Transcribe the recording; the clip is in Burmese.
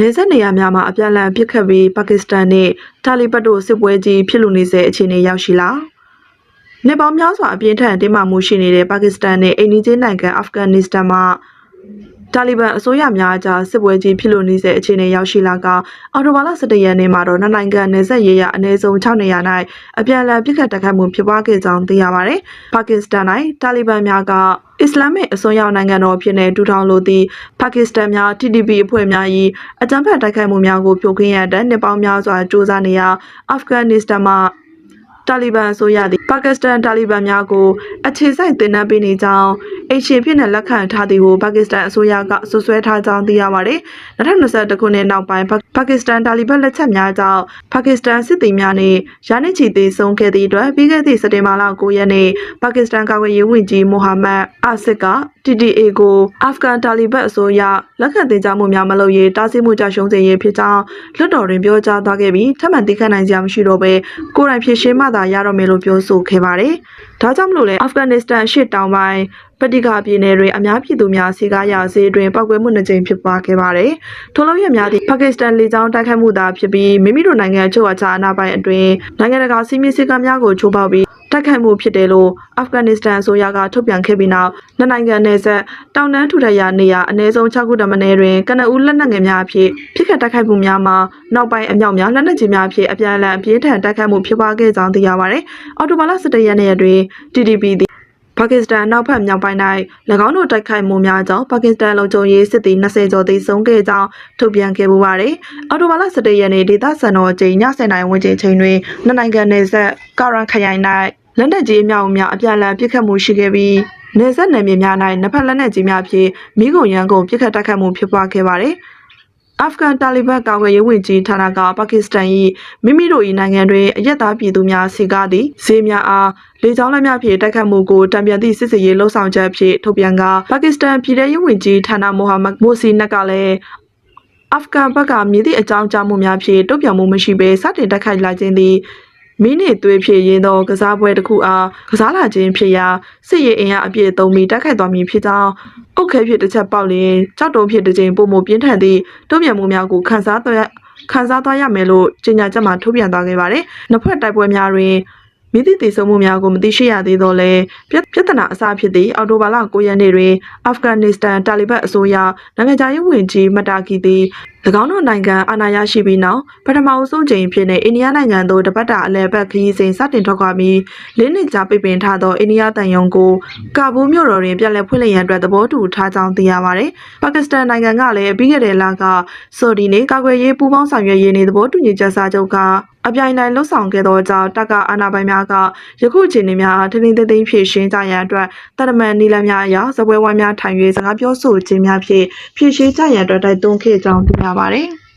နေဆက်နေရများမှာအပြန်အလှန်ပြစ်ခတ်ပြီးပါကစ္စတန်နဲ့တာလီဘတ်တို့စစ်ပွဲကြီးဖြစ်လို့နေစေအခြေအနေရောက်ရှိလာနေပေါင်းများစွာအပြင်းထန်တင်းမာမှုရှိနေတဲ့ပါကစ္စတန်နဲ့အိန္ဒိယနိုင်ငံအာဖဂန်နစ္စတန်မှာတာလီဘန်အစိုးရများအကြားစစ်ပွဲကြီးဖြစ်လို့နေစေအခြေအနေရောက်ရှိလာကအော်တိုဘာလ17ရက်နေ့မှာတော့နှစ်နိုင်ငံနယ်စပ်ရေးရအနည်းဆုံး6နေရာ၌အပြန်အလှန်ပြစ်ခတ်တိုက်ခိုက်မှုဖြစ်ပွားခဲ့ကြောင်းသိရပါတယ်။ပါကစ္စတန်၌တာလီဘန်များက အစ္စလာမစ်အစွန်းရောက်နိုင်ငံတော်ဖြစ်နေထူထောင်လိုသည့်ပါကစ္စတန်များ TTP အဖွဲ့များ၏အကြမ်းဖက်တိုက်ခိုက်မှုများကိုဖြိုခွင်းရတဲ့နှစ်ပေါင်းများစွာစ조사နေရာအာဖဂန်နစ္စတန်မှ တာလီဘန်အစိုးရသည်ပါကစ္စတန်တာလီဘန်များကိုအခြေစိုက်တင်နပ်ပေးနေကြောင်းအရှင်ဖြစ်တဲ့လက်ခံထားသည်ကိုပါကစ္စတန်အစိုးရကဆွဆွဲထားကြောင်းသိရပါတယ်။2021ခုနှစ်နောက်ပိုင်းပါပါကစ္စတန်တာလီဘန်လက်ချက်များကြောင့်ပါကစ္စတန်စစ်သည်များနဲ့ရာနှင့်ချီသေးဆုံးခဲ့သည့်အတွက်ပြီးခဲ့သည့်စက်တင်ဘာလ9ရက်နေ့ပါကစ္စတန်ကာကွယ်ရေးဝန်ကြီးမိုဟာမက်အာစစ်က TTA ကိုအာဖဂန်တာလီဘန်အစိုးရလက်ခံတင်ကြမှုများမလုပ်ရေးတားဆီးမှုကြရှုံးစေရေးဖြစ်ကြောင်းလွှတ်တော်တွင်ပြောကြားသွားခဲ့ပြီးထပ်မံသိခံနိုင်စရာမရှိတော့ဘဲကိုယ်တိုင်ဖြစ်ရှင်းမှသာရတော့မယ်လို့ပြောဆိုခဲ့ပါတယ်။ဒါကြောင့်မလို့လဲအာဖဂန်နစ္စတန်ရှေ့တောင်ပိုင်းပတိကာပြည်နယ်တွင်အများပြည်သူများစီကားရာဈေးတွင်ပောက်ကွဲမှုနှစ်ကြိမ်ဖြစ်ပွားခဲ့ပါတယ်။ထိုလုံးရများသည့်ပါကစ္စတန်လေကြောင်းတိုက်ခိုက်မှုသာဖြစ်ပြီးမိမိတို့နိုင်ငံချုပ်အချာအနာပိုင်းအတွင်းနိုင်ငံတကာစီးမင်းစည်းကမ်းများကိုချိုးဖောက်ပြီး တိုက်ခိုက်မှုဖြစ်တယ်လို့အာဖဂန်နစ္စတန်အစိုးရကထုတ်ပြန်ခဲ့ပြီးနောက်နှစ်နိုင်ငံနယ်စပ်တောင်တန်းထူထပ်ရာနေရာအနည်းဆုံး6ခုတမနယ်တွင်ကနအူးလက်နက်ငယ်များအဖြစ်ဖြစ်ခတ်တိုက်ခိုက်မှုများမှာနောက်ပိုင်းအမြောက်များလက်နက်ကြီးများအဖြစ်အပြန်အလှန်အပြင်းထန်တိုက်ခိုက်မှုဖြစ်ပွားခဲ့ကြောင်းသိရပါတယ်။အော်တိုဘာလ17ရက်နေ့တွင် TTP သည်ပါကစ္စတန်နောက်ဖက်မြောက်ပိုင်း၌၎င်းတို့တိုက်ခိုက်မှုများကြောင့်ပါကစ္စတန်လုံခြုံရေးစစ်သည်20ကျော်သေဆုံးခဲ့ကြောင်းထုတ်ပြန်ခဲ့ပူပါတယ်။အော်တိုဘာလ17ရက်နေ့ဒေသစံတော်အချိန်ည7:00နာရီဝန်းကျင်ချိန်တွင်နှစ်နိုင်ငံနယ်စပ်ကာရန်ခရိုင်၌ လက်နက်ကြီးအမြောက်အများအပြန်အလှန်ပစ်ခတ်မှုရှိခဲ့ပြီးနယ်စပ်နယ်မြေများ၌နှစ်ဖက်လက်နက်ကြီးများဖြင့်မိကုန်ရန်ကုန်ပစ်ခတ်တိုက်ခိုက်မှုဖြစ်ပွားခဲ့ပါတယ်။အာဖဂန်တာလီဘန်ကာကွယ်ရေးဝန်ကြီးဌာနကပါကစ္စတန်၏မိမိတို့၏နိုင်ငံတွင်အရက်သားပြည်သူများစီကားသည့်ဈေးများအားလေကြောင်းလက်များဖြင့်တိုက်ခတ်မှုကိုတံပြန်သည့်စစ်စရေးလှုံ့ဆော်ချက်ဖြင့်ထုတ်ပြန်ကပါကစ္စတန်ပြည်ထရေးဝန်ကြီးဌာနမိုဟာမက်မိုစီနက်ကလည်းအာဖဂန်ဘက်ကမြည်သည့်အကြောင်းကြားမှုများဖြင့်တုံ့ပြန်မှုမရှိဘဲစတင်တိုက်ခိုက်လာခြင်းသည် မိနစ်သွေးဖြစ်ရင်သောကစားပွဲတစ်ခုအားကစားလာခြင်းဖြစ်ရာစစ်ရေးအင်အားအပြည့်သုံးပြီးတိုက်ခိုက်သွားမည်ဖြစ်ကြောင်းအုတ်ခဲဖြစ်တစ်ချက်ပေါက်လျင်ကြောက်တုံးဖြစ်တစ်ချိန်ပုံမပြင်းထန်သည့်တုံ့ပြန်မှုများကိုခန်းစားသွားခန်းစားသွားရမယ်လို့ကြေညာချက်မှာထုတ်ပြန်သွားခဲ့ပါတယ်။နှစ်ဖက်တိုက်ပွဲများတွင်မိသည့်တည်ဆုံမှုများကိုမသိရှိရသေးတော့လဲပြပြဿနာအစဖြစ်သည့်အော်တိုဘာလ9ရက်နေ့တွင်အာဖဂန်နစ္စတန်တာလီဘတ်အစိုးရနိုင်ငံခြားရေးဝန်ကြီးမတာကီသည်၎င်းတို့နိုင်ငံအာဏာရရှိပြီးနောက်ပထမအဆုံးချိန်ဖြစ်တဲ့အိန္ဒိယနိုင်ငံသို့တပတ်တာအလဲပတ်ခရီးစဉ်စတင်ထွက်ခွာပြီးလေးနှစ်ကြာပိတ်ပင်ထားသောအိန္ဒိယတန်ယုံကိုကာဘူးမြို့တော်တွင်ပြန်လည်ဖွင့်လှစ်ရန်အတွက်သဘောတူထားကြောင်းသိရပါတယ်။ပါကစ္စတန်နိုင်ငံကလည်းပြီးခဲ့တဲ့လကဆော်ဒီနဲ့ကာကွယ်ရေးပူးပေါင်းဆောင်ရွက်ရေးနေသဘောတူညီချက်စာချုပ်ကအပြိုင်တိုင်းလှုပ်ဆောင်ခဲ့သောကြောင့်တက္ကအာဏာပိုင်များကယခုအခြေအနေများထင်းထင်းသိမ်းသိမ်းဖြည့်ရှင်းကြရန်အတွက်တရမန်နီလန်များအရာဇပွဲဝိုင်းများထိုင်၍စကားပြောဆိုခြင်းများဖြင့်ဖြည့်ရှင်းကြရန်အတွက်တိုက်တွန်းခဲ့ကြောင်းသိရပါတယ်။